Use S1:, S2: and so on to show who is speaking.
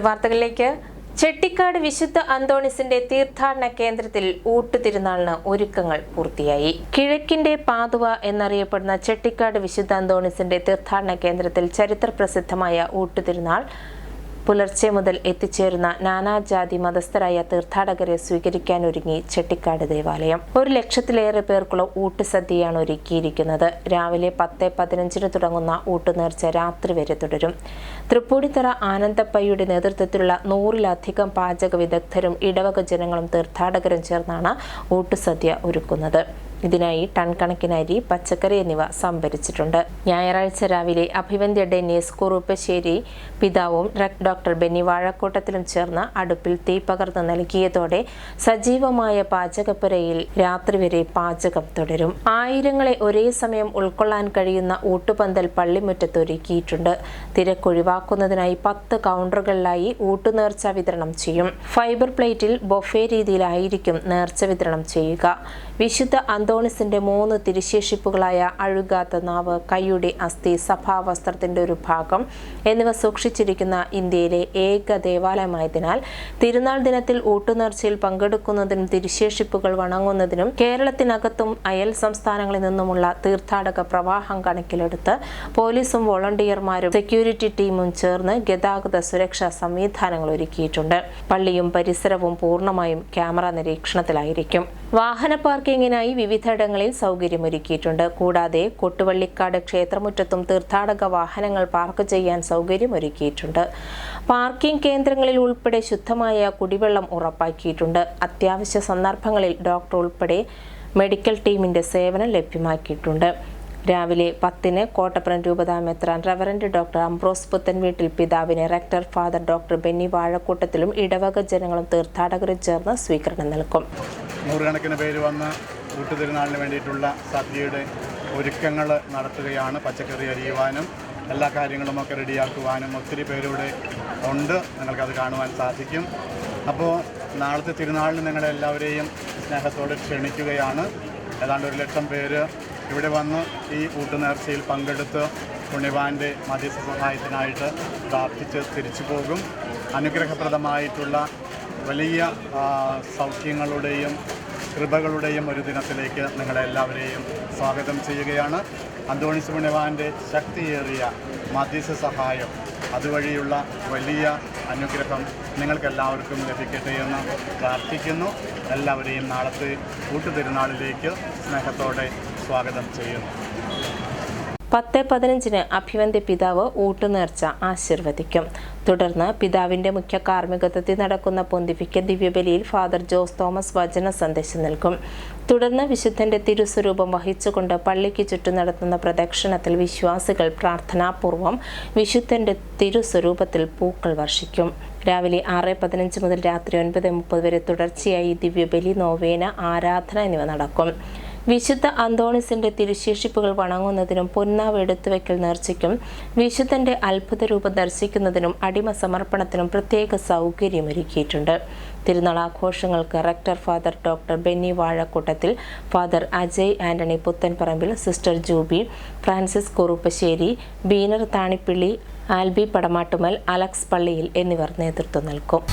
S1: വീണ്ടും വാർത്തകളിലേക്ക്. ചെട്ടിക്കാട് വിശുദ്ധ അന്തോണിസിന്റെ തീർത്ഥാടന കേന്ദ്രത്തിൽ ഊട്ടുതിരുനാളിന് ഒരുക്കങ്ങൾ പൂർത്തിയായി. കിഴക്കിന്റെ പാതുവ എന്നറിയപ്പെടുന്ന ചെട്ടിക്കാട് വിശുദ്ധ അന്തോണിസിന്റെ തീർത്ഥാടന കേന്ദ്രത്തിൽ ചരിത്ര പ്രസിദ്ധമായ ഊട്ടുതിരുനാൾ പുലർച്ചെ മുതൽ എത്തിച്ചേരുന്ന നാനാജാതി മതസ്ഥരായ തീർത്ഥാടകരെ സ്വീകരിക്കാൻ ഒരുങ്ങി ചെട്ടിക്കാട് ദേവാലയം. ഒരു ലക്ഷത്തിലേറെ പേർക്കുള്ള ഊട്ടുസദ്യയാണ് ഒരുക്കിയിരിക്കുന്നത്. രാവിലെ പത്ത് പതിനഞ്ചിന് തുടങ്ങുന്ന ഊട്ടുനേർച്ച രാത്രി വരെ തുടരും. തൃപ്പൂണിത്തറ ആനന്ദപ്പയ്യുടെ നേതൃത്വത്തിലുള്ള നൂറിലധികം പാചക വിദഗ്ധരും ഇടവക ജനങ്ങളും തീർത്ഥാടകരും ചേർന്നാണ് ഊട്ടുസദ്യ ഒരുക്കുന്നത്. ഇതിനായി ടൺ കണക്കിന് അരി പച്ചക്കറി എന്നിവ സംഭരിച്ചിട്ടുണ്ട്. ഞായറാഴ്ച രാവിലെ അഭിവന്ദ്യ ഡെന്നീസ് കുറുപ്പശ്ശേരി പിതാവും ഡോക്ടർ ബെന്നി വാഴക്കൂട്ടത്തിലും ചേർന്ന് അടുപ്പിൽ തീ പകർന്ന് നൽകിയതോടെ സജീവമായ പാചകപ്പുരയിൽ രാത്രി വരെ പാചകം തുടരും. ആയിരങ്ങളെ ഒരേ സമയം ഉൾക്കൊള്ളാൻ കഴിയുന്ന ഊട്ടുപന്തൽ പള്ളിമുറ്റത്ത് ഒരുക്കിയിട്ടുണ്ട്. തിരക്കൊഴിവാക്കുന്നതിനായി പത്ത് കൗണ്ടറുകളിലായി ഊട്ടുനേർച്ച വിതരണം ചെയ്യും. ഫൈബർ പ്ലേറ്റിൽ ബൊഫേ രീതിയിലായിരിക്കും നേർച്ച വിതരണം ചെയ്യുക. വിശുദ്ധ അന്തോണിസിന്റെ മൂന്ന് തിരുശേഷിപ്പുകളായ അഴുകാത്ത നാവ് കൈയുടെ അസ്ഥി സഭാവസ്ത്രത്തിന്റെ ഒരു ഭാഗം എന്നിവ സൂക്ഷിച്ചിരിക്കുന്ന ഇന്ത്യയിലെ ഏക ദേവാലയമായതിനാൽ തിരുനാൾ ദിനത്തിൽ ഊട്ടുനേർച്ചയിൽ പങ്കെടുക്കുന്നതിനും തിരുശേഷിപ്പുകൾ വണങ്ങുന്നതിനും കേരളത്തിനകത്തും അയൽ സംസ്ഥാനങ്ങളിൽ നിന്നുമുള്ള തീർത്ഥാടക പ്രവാഹം കണക്കിലെടുത്ത് പോലീസും വോളണ്ടിയർമാരും സെക്യൂരിറ്റി ടീമും ചേർന്ന് ഗതാഗത സുരക്ഷാ സംവിധാനങ്ങൾ ഒരുക്കിയിട്ടുണ്ട്. പള്ളിയും പരിസരവും പൂർണമായും ക്യാമറ നിരീക്ഷണത്തിലായിരിക്കും. വാഹന പാർക്കിങ്ങിനായി വിവിധയിടങ്ങളിൽ സൗകര്യമൊരുക്കിയിട്ടുണ്ട്. കൂടാതെ കൊട്ടുവള്ളിക്കാട് ക്ഷേത്രമുറ്റത്തും തീർത്ഥാടക വാഹനങ്ങൾ പാർക്ക് ചെയ്യാൻ സൗകര്യമൊരുക്കിയിട്ടുണ്ട്. പാർക്കിംഗ് കേന്ദ്രങ്ങളിൽ ഉൾപ്പെടെ ശുദ്ധമായ കുടിവെള്ളം ഉറപ്പാക്കിയിട്ടുണ്ട്. അത്യാവശ്യ സന്ദർഭങ്ങളിൽ ഡോക്ടർ ഉൾപ്പെടെ മെഡിക്കൽ ടീമിന്റെ സേവനം ലഭ്യമാക്കിയിട്ടുണ്ട്. രാവിലെ പത്തിന് കോട്ടപ്പുറം രൂപതാ മെത്രാൻ ഡോക്ടർ അംബ്രോസ് പുത്തൻ വീട്ടിൽ പിതാവിനെ റെക്ടർ ഫാദർ ഡോക്ടർ ബെന്നി വാഴക്കൂട്ടത്തിലും ഇടവക ജനങ്ങളും തീർത്ഥാടകരും ചേർന്ന് സ്വീകരണം നൽകും.
S2: നൂറുകണക്കിന് പേര് വന്ന് കൂട്ടുതിരുന്നാളിന് വേണ്ടിയിട്ടുള്ള സദ്യയുടെ ഒരുക്കങ്ങൾ നടത്തുകയാണ് പച്ചക്കറി അരിയുവാനും എല്ലാ കാര്യങ്ങളുമൊക്കെ റെഡിയാക്കുവാനും ഒത്തിരി പേരുടെ ഉണ്ട്. നിങ്ങൾക്കത് കാണുവാൻ സാധിക്കും. അപ്പോൾ നാളത്തെ തിരുനാളിന് നിങ്ങളെല്ലാവരെയും സ്നേഹത്തോടെ ക്ഷണിക്കുകയാണ്. ഏതാണ്ട് ഒരു ലക്ഷം പേര് ഇവിടെ വന്ന് ഈ ഊട്ടുനേർച്ചയിൽ പങ്കെടുത്ത് പുണ്യവാന്റെ മധ്യസ്ഥ സഹായത്തിനായിട്ട് പ്രാർത്ഥിച്ച് തിരിച്ചു പോകും. അനുഗ്രഹപ്രദമായിട്ടുള്ള വലിയ സൗഖ്യങ്ങളുടെയും കൃപകളുടെയും ഒരു ദിനത്തിലേക്ക് നിങ്ങളെല്ലാവരെയും സ്വാഗതം ചെയ്യുകയാണ്. അന്തോണി സുമണിവാന്റെ ശക്തിയേറിയ മധ്യസ്ഥ സഹായം അതുവഴിയുള്ള വലിയ അനുഗ്രഹം നിങ്ങൾക്കെല്ലാവർക്കും ലഭിക്കട്ടെ എന്ന് പ്രാർത്ഥിക്കുന്നു. എല്ലാവരെയും നാളത്തെ കൂട്ടുതിരുനാളിലേക്ക് സ്നേഹത്തോടെ സ്വാഗതം ചെയ്യുന്നു.
S1: പത്ത് പതിനഞ്ചിന് അഭിവന്ദ്യ പിതാവ് ഊട്ടുനേർച്ച ആശീർവദിക്കും. തുടർന്ന് പിതാവിന്റെ മുഖ്യ കാർമ്മികത്വത്തിൽ നടക്കുന്ന പൊന്തിഫിക്ക ദിവ്യബലിയിൽ ഫാദർ ജോസ് തോമസ് വചന സന്ദേശം നൽകും. തുടർന്ന് വിശുദ്ധന്റെ തിരുസ്വരൂപം വഹിച്ചുകൊണ്ട് പള്ളിക്ക് ചുറ്റും നടത്തുന്ന പ്രദക്ഷിണത്തിൽ വിശ്വാസികൾ പ്രാർത്ഥനാപൂർവം വിശുദ്ധന്റെ തിരുസ്വരൂപത്തിൽ പൂക്കൾ വർഷിക്കും. രാവിലെ ആറ് പതിനഞ്ച് മുതൽ രാത്രി ഒൻപത് മുപ്പത് വരെ തുടർച്ചയായി ദിവ്യബലി നോവേന ആരാധന എന്നിവ നടക്കും. വിശുദ്ധ അന്തോണിസിന്റെ തിരുശേഷിപ്പുകൾ വണങ്ങുന്നതിനും പൊന്നാവ് എടുത്തുവെക്കൽ നേർച്ചയ്ക്കും വിശുദ്ധന്റെ അത്ഭുത രൂപം ദർശിക്കുന്നതിനും അടിമ സമർപ്പണത്തിനും പ്രത്യേക സൗകര്യമൊരുക്കിയിട്ടുണ്ട് തിരുനാൾ ആഘോഷങ്ങൾക്ക് rector father doctor Benny Vazhakoottathil father Ajay Antony Puthenparambil sister Juby Francis Kuruppassery Beenar Thanippilly Alby Padamattumal Alex Palliyil എന്നിവർ നേതൃത്വം നൽകും.